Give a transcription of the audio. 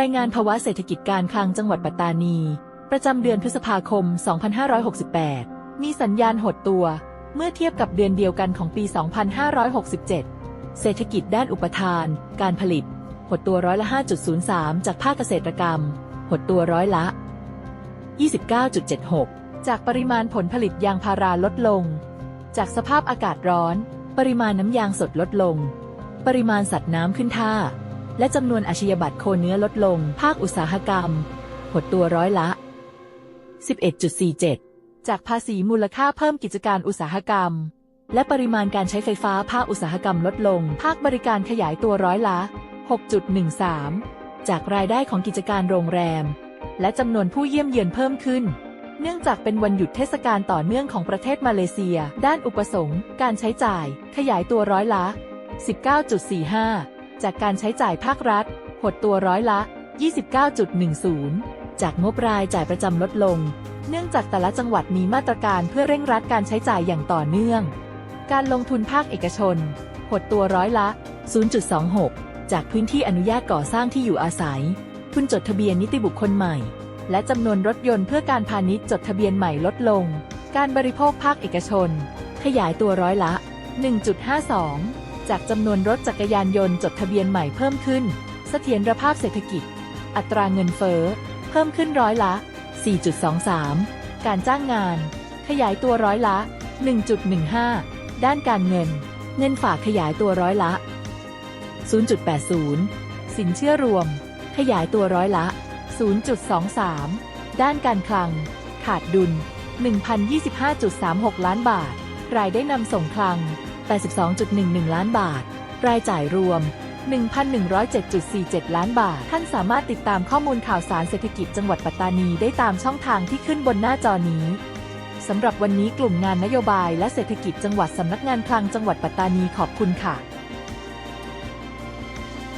รายงานภาวะเศรษฐกิจการคลังจังหวัดปัตตานี ประจำเดือนพฤษภาคม 2568 มีสัญญาณหดตัว เมื่อเทียบกับเดือนเดียวกันของปี 2567 เศรษฐกิจด้านอุปทาน การผลิต หดตัวร้อยละ 5.03 จากภาคเกษตรกรรม หดตัวร้อยละ 29.76 จากปริมาณผลผลิตยางพาราลดลง จากสภาพอากาศร้อน ปริมาณน้ำยางสดลดลง ปริมาณสัตว์น้ำขึ้นท่า และจำนวนอาชญาบัตรโคเนื้อลดลง ภาคอุตสาหกรรม หดตัวร้อยละ 11.47 จากภาษีมูลค่าเพิ่มกิจการอุตสาหกรรม และปริมาณการใช้ไฟฟ้าภาคอุตสาหกรรมลดลง ภาคบริการขยายตัวร้อยละ 6.13 จากรายได้ของกิจการโรงแรม และจำนวนผู้เยี่ยมเยือนเพิ่มขึ้น เนื่องจากเป็นวันหยุดเทศกาลต่อเนื่องของประเทศมาเลเซีย ด้านอุปสงค์ การใช้จ่าย ขยายตัวร้อยละ 19.45 จากการใช้จ่ายภาครัฐ หดตัวร้อยละ 29.10 จากงบรายจ่ายประจำลดลง เนื่องจากแต่ละจังหวัดมีมาตรการเพื่อเร่งรัดการใช้จ่ายอย่างต่อเนื่อง การลงทุนภาคเอกชน หดตัวร้อยละ 0.26 จากพื้นที่อนุญาตก่อสร้างที่อยู่อาศัย ทุนจดทะเบียนนิติบุคคลใหม่ และจำนวนรถยนต์เพื่อการพาณิชย์จดทะเบียนใหม่ลดลง การบริโภคภาคเอกชน ขยายตัวร้อยละ 1.52 จากจำนวนรถจักรยานยนต์จดทะเบียนใหม่เพิ่มขึ้น เสถียรภาพเศรษฐกิจ อัตราเงินเฟ้อ เพิ่มขึ้นร้อยละ 4.23 การจ้างงาน ขยายตัวร้อยละ 1.15 ด้านการเงิน เงินฝากขยายตัวร้อยละ 0.80 สินเชื่อรวม ขยายตัวร้อยละ 0.23 ด้านการคลัง ขาดดุล 1,025.36 ล้านบาท รายได้นำส่งคลัง 82.11 ล้านบาท รายจ่ายรวม 1,107.47 ล้านบาท ท่านสามารถติดตามข้อมูลข่าวสารเศรษฐกิจจังหวัดปัตตานีได้ตามช่องทางที่ขึ้นบนหน้าจอนี้สำหรับวันนี้กลุ่มงานนโยบายและเศรษฐกิจจังหวัดสำนักงานคลังจังหวัดปัตตานีขอบคุณค่ะ